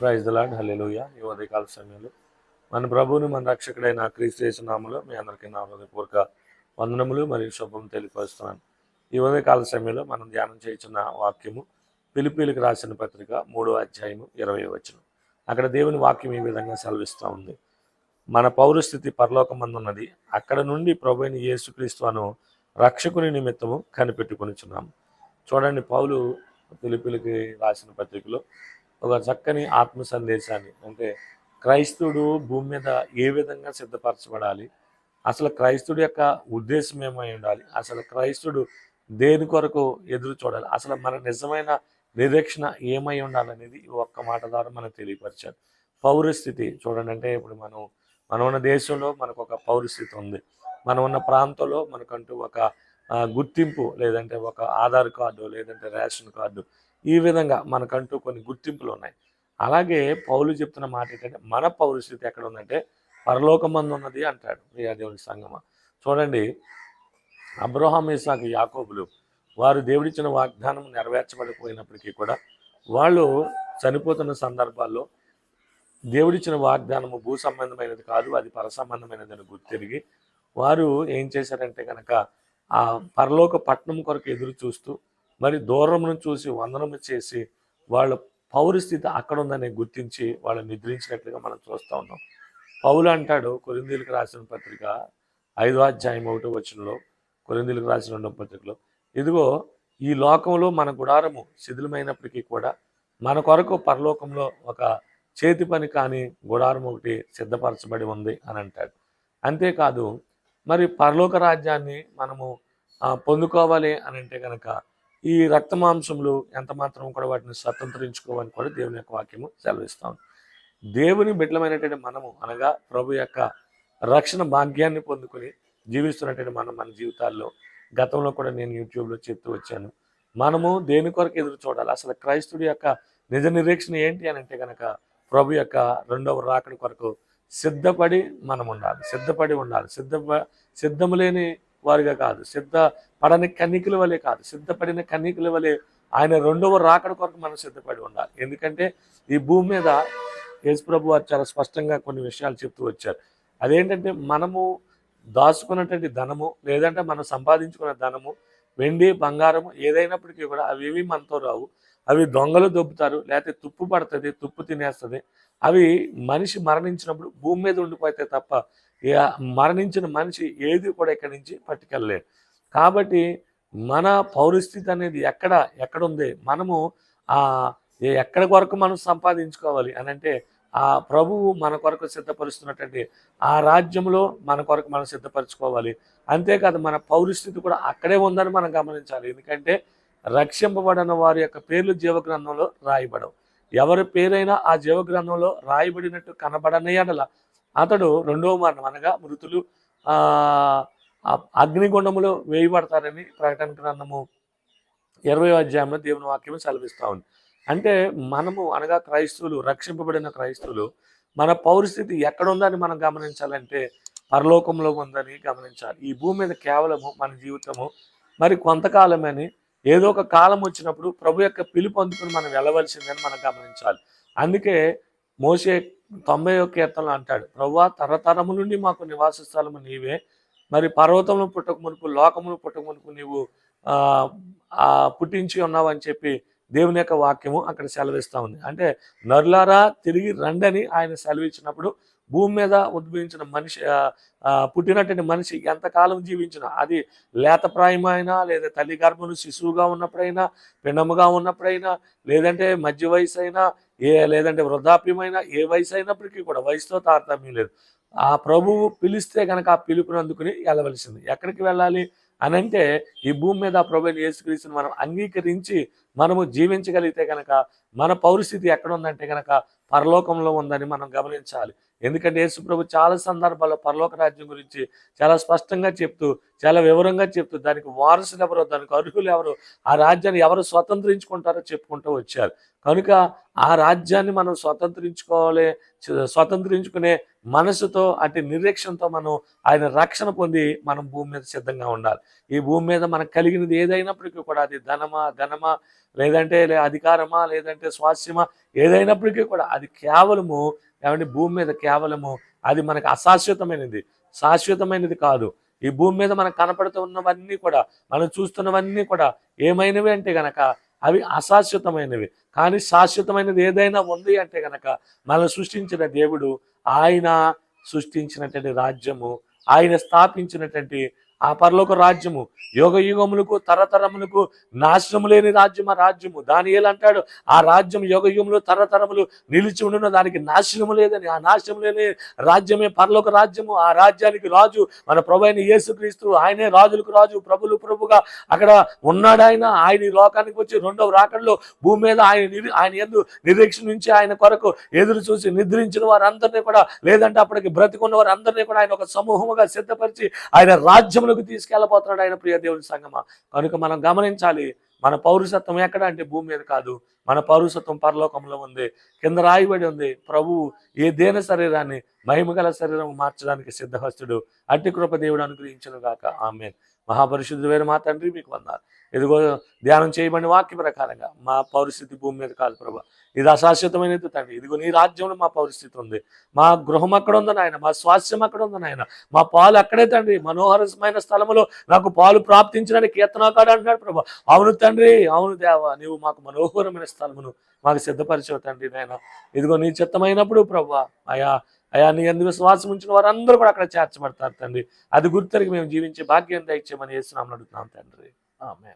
Praise the Lord హల్లెలూయా ఈ ఉదయకాల సమయంలో మన ప్రభువుని మన రక్షకుడైన క్రీస్తు నామలో మీ అందరికీ నా హృదయపూర్వక వందనములు మరియు శుభం తెలియపరుస్తున్నాను. ఈ ఉదయకాల సమయంలో మనం ధ్యానం చేయించిన వాక్యము పిలిపిలికి రాసిన పత్రిక మూడో అధ్యాయము ఇరవై వచనం. అక్కడ దేవుని వాక్యం ఈ విధంగా సెలవిస్తూ ఉంది. మన పౌరస్థితి పరలోకమందున్నది. అక్కడ నుండి ప్రభు అయిన యేసుక్రీస్తు అను రక్షకుని నిమిత్తము కనిపెట్టుకునిచున్నాము చూడండి పౌలు పిలిపిలికి రాసిన పత్రికలో ఒక చక్కని ఆత్మ సందేశాన్ని. అంటే క్రైస్తవుడు భూమి మీద ఏ విధంగా సిద్ధపరచబడాలి? అసలు క్రైస్తుడు యొక్క ఉద్దేశం ఏమై ఉండాలి? అసలు క్రైస్తుడు దేని కొరకు ఎదురు చూడాలి? అసలు మన నిజమైన నిరీక్షణ ఏమై ఉండాలనేది ఒక్క మాట ద్వారా మనం తెలియపరిచారు పౌరస్థితి చూడండి అంటే ఇప్పుడు మనం మనం ఉన్న దేశంలో మనకు ఒక పౌరస్థితి ఉంది. మనం ఉన్న ప్రాంతంలో మనకంటూ ఒక గుర్తింపు లేదంటే ఒక ఆధార్ కార్డు లేదంటే రేషన్ కార్డు ఈ విధంగా మనకంటూ కొన్ని గుర్తింపులు ఉన్నాయి అలాగే పౌలు చెప్తున్న మాట ఏంటంటే మన పౌరస్థితి ఎక్కడ ఉందంటే పరలోకమందు ఉన్నది అంటాడు ప్రియాదేవుని సంగమ చూడండి అబ్రహాం ఇసాకు యాకోబులు వారు దేవుడిచ్చిన వాగ్దానం నెరవేర్చబడిపోయినప్పటికీ కూడా వాళ్ళు చనిపోతున్న సందర్భాల్లో దేవుడిచ్చిన వాగ్దానము భూ సంబంధమైనది కాదు అది పర సంబంధమైనది అని గుర్తిరిగి వారు ఏం చేశారంటే కనుక ఆ పరలోక పట్టణం కొరకు ఎదురు చూస్తూ మరి దూరం నుంచి చూసి వందనము చేసి వాళ్ళ పౌరస్థితి అక్కడ ఉందని గుర్తించి వాళ్ళు నిద్రించినట్లుగా మనం చూస్తూ ఉన్నాం. పౌలు అంటాడు కొరిందీలకు రాసిన పత్రిక ఐదో అధ్యాయం ఒకటో వచనంలో కొరిందీలకు రాసిన రెండో పత్రికలో ఇదిగో ఈ లోకంలో మన గుడారము శిథిలమైనప్పటికీ కూడా మన కొరకు పరలోకంలో ఒక చేతి పని కాని గుడారం ఒకటి సిద్ధపరచబడి ఉంది అని అంటాడు. అంతేకాదు మరి పరలోక రాజ్యాన్ని మనము పొందుకోవాలి అని అంటే కనుక ఈ రక్త మాంసములు ఎంత మాత్రం కూడా వాటిని స్వతంత్రించుకోవని కూడా దేవుని యొక్క వాక్యము సెలవిస్తాం దేవుని బిడ్డలమైనటువంటి మనము అనగా ప్రభు యొక్క రక్షణ భాగ్యాన్ని పొందుకుని జీవిస్తున్నటువంటి మనం మన జీవితాల్లో గతంలో కూడా నేను యూట్యూబ్లో చెప్తూ వచ్చాను. మనము దేని కొరకు ఎదురు చూడాలి? అసలు క్రైస్తుడి యొక్క నిజ నిరీక్షణ ఏంటి అని అంటే కనుక ప్రభు యొక్క రెండవ రాకడి కొరకు సిద్ధపడి మనం ఉండాలి సిద్ధపడి ఉండాలి. సిద్ధ సిద్ధము లేని వారిగా కాదు. సిద్ధపడని కన్నికల వలె కాదు. సిద్ధపడిన కన్నికల వలె ఆయన రెండవ రాకడ కొరకు మనం సిద్ధపడి ఉండాలి. ఎందుకంటే ఈ భూమి మీద యేసుప్రభు వారు చాలా స్పష్టంగా కొన్ని విషయాలు చెప్తూ వచ్చారు. అదేంటంటే మనము దాచుకున్నటువంటి ధనము లేదంటే మనం సంపాదించుకున్న ధనము వెండి బంగారము ఏదైనప్పటికీ కూడా అవి ఏవి మనతో రావు. అవి దొంగలు దొబ్బుతారు లేకపోతే తుప్పు పడుతుంది తుప్పు తినేస్తుంది. అవి మనిషి మరణించినప్పుడు భూమి మీద ఉండిపోతే తప్ప మరణించిన మనిషి ఏది కూడా ఇక్కడి నుంచి పట్టుకెళ్ళలేడు. కాబట్టి మన పౌరస్థితి అనేది ఎక్కడ ఎక్కడ ఉంది మనము ఆ ఎక్కడ కొరకు మనం సంపాదించుకోవాలి అని అంటే ఆ ప్రభువు మన కొరకు సిద్ధపరుస్తున్నటువంటి ఆ రాజ్యంలో మన కొరకు మనం సిద్ధపరచుకోవాలి. అంతేకాదు మన పౌరస్థితి కూడా అక్కడే ఉందని మనం గమనించాలి. ఎందుకంటే రక్షింపబడిన వారి యొక్క పేర్లు జీవగ్రంథంలో రాయబడవు. ఎవరి పేరైనా ఆ జీవగ్రంథంలో రాయబడినట్టు కనబడని ఎడల అతడు రెండవ మరణం అనగా మృతులు అగ్నిగుండములో వేయబడతారని ప్రకటన గ్రంథము ఇరవై అధ్యాయంలో దేవుని వాక్యం సెలవిస్తూ ఉంది. అంటే మనము అనగా క్రైస్తవులు రక్షింపబడిన క్రైస్తవులు మన పౌరస్థితి ఎక్కడుందని మనం గమనించాలంటే పరలోకంలో ఉందని గమనించాలి. ఈ భూమి మీద కేవలము మన జీవితము. మరి కొంతకాలమని ఏదో ఒక కాలం వచ్చినప్పుడు ప్రభు యొక్క పిలుపు అందుకుని మనం వెళ్ళవలసిందని మనం గమనించాలి. అందుకే మోసే తొంభై ఒక కీర్తనలు అంటాడు ప్రభు తరతరము నుండి మాకు నివాస స్థలము నీవే. మరి పర్వతములు పుట్టక మునుపు లోకములు పుట్టక మునుపు నీవు పుట్టించి ఉన్నావు అని చెప్పి దేవుని యొక్క వాక్యము అక్కడ సెలవిస్తూ ఉంది. అంటే నరులారా తిరిగి రండని ఆయన సెలవిచ్చినప్పుడు భూమి మీద ఉద్భవించిన మనిషి పుట్టినటువంటి మనిషి ఎంతకాలం జీవించినా అది లేతప్రాయమైనా లేదా తల్లి గర్భను శిశువుగా ఉన్నప్పుడైనా పిండముగా ఉన్నప్పుడైనా లేదంటే మధ్య వయసు అయినా ఏ లేదంటే వృద్ధాప్యమైనా ఏ వయసు అయినప్పటికీ కూడా వయసుతో తారతమ్యం లేదు. ఆ ప్రభువు పిలిస్తే కనుక ఆ పిలుపుని అందుకుని వెళ్ళవలసింది. ఎక్కడికి వెళ్ళాలి? అని అంటే ఈ భూమి మీద ప్రభుని యేసుక్రీస్తుని మనం అంగీకరించి మనము జీవించగలిగితే కనుక మన పౌరస్థితి ఎక్కడ ఉందంటే కనుక పరలోకంలో ఉందని మనం గమనించాలి. ఎందుకంటే యేసుప్రభు చాలా సందర్భాల్లో పరలోక రాజ్యం గురించి చాలా స్పష్టంగా చెప్తూ చాలా వివరంగా చెప్తూ దానికి వారసులు ఎవరో దానికి అర్హులు ఎవరు ఆ రాజ్యాన్ని ఎవరు స్వతంత్రించుకుంటారో చెప్పుకుంటూ వచ్చారు. కనుక ఆ రాజ్యాన్ని మనం స్వతంత్రించుకోవాలి స్వతంత్రించుకునే మనసుతో అటు నిరీక్షణతో మనం ఆయన రక్షణ పొంది మనం భూమి మీద సిద్ధంగా ఉండాలి. ఈ భూమి మీద మనకు కలిగినది ఏదైనప్పటికీ కూడా అది ధనమా ధనమా లేదంటే అధికారమా లేదంటే స్వాస్యమా ఏదైనప్పటికీ కూడా అది కేవలము ఏమంటే భూమి మీద కేవలము అది మనకు అశాశ్వతమైనది. శాశ్వతమైనది కాదు. ఈ భూమి మీద మనకు కనపడుతూ ఉన్నవన్నీ కూడా మనం చూస్తున్నవన్నీ కూడా ఏమైనవి అంటే గనక అవి అశాశ్వతమైనవి. కానీ శాశ్వతమైనది ఏదైనా ఉంది అంటే గనక మనం సృష్టించిన దేవుడు ఆయన సృష్టించినటువంటి రాజ్యము ఆయన స్థాపించినటువంటి ఆ పరలోక రాజ్యము యోగ యుగములకు తరతరములకు నాశనము లేని రాజ్యం ఆ రాజ్యము. దాని అంటాడు ఆ రాజ్యం యోగ యుగములు తరతరములు నిలిచి ఉండున దానికి నాశనము లేదని. ఆ నాశనం లేని రాజ్యమే పరలోక రాజ్యము. ఆ రాజ్యానికి రాజు మన ప్రభు అయిన యేసుక్రీస్తు ఆయనే రాజులకు రాజు ప్రభులు ప్రభుగా అక్కడ ఉన్నాడు ఆయన. ఆయన ఈ లోకానికి వచ్చి రెండవ రాకడలో భూమి మీద ఆయన ఆయన ఎందు నిరీక్ష నుంచి ఆయన కొరకు ఎదురు చూసి నిద్రించిన వారందరినీ కూడా లేదంటే అప్పటికి బ్రతికున్న వారందరినీ కూడా ఆయన ఒక సమూహముగా సిద్ధపరిచి ఆయన రాజ్యం రాజ్యములకు తీసుకెళ్ళబోతున్నాడు ఆయన ప్రియ దేవుని సంగమ. కనుక మనం గమనించాలి మన పౌరుషత్వం ఎక్కడ అంటే భూమి మీద కాదు. మన పౌరుషత్వం పరలోకంలో ఉంది. కింద రాయబడి ఉంది ప్రభువు ఏ దేన శరీరాన్ని మహిమగల శరీరం మార్చడానికి సిద్ధహస్తుడు. అట్టి కృప దేవుడు అనుగ్రహించను గాక ఆమె మహాపరిశుద్ధుడైన మా తండ్రి మీకు వందాలు. ఇదిగో ధ్యానం చేయబడిన వాక్య ప్రకారంగా మా పౌరస్థితి భూమి మీద కాదు ప్రభా. ఇది అశాశ్వతమైనది తండ్రి. ఇదిగో నీ రాజ్యంలో మా పౌరస్థితి ఉంది. మా గృహం అక్కడ ఉంది నాయన. మా స్వాస్థ్యం అక్కడ ఉంది నాయన. మా పాలు అక్కడే తండ్రి. మనోహరమైన స్థలములో నాకు పాలు ప్రాప్తించడానికి కీర్తనాకాడు అంటున్నాడు ప్రభా. అవును తండ్రి అవును దేవా. నీవు మాకు మనోహరమైన స్థలమును మాకు సిద్ధపరిచావు తండ్రి నాయన. ఇదిగో నీ చిత్తమైనప్పుడు ప్రభా అయా అయా నీ అందు విశ్వాసం ఉంచిన వారందరూ కూడా అక్కడ చేర్చబడతారు తండ్రి. అది గుర్తెరిగి మేము జీవించే భాగ్యం దయచేయమని చేస్తున్నామని అడుగుతున్నాం తండ్రి. ఆమె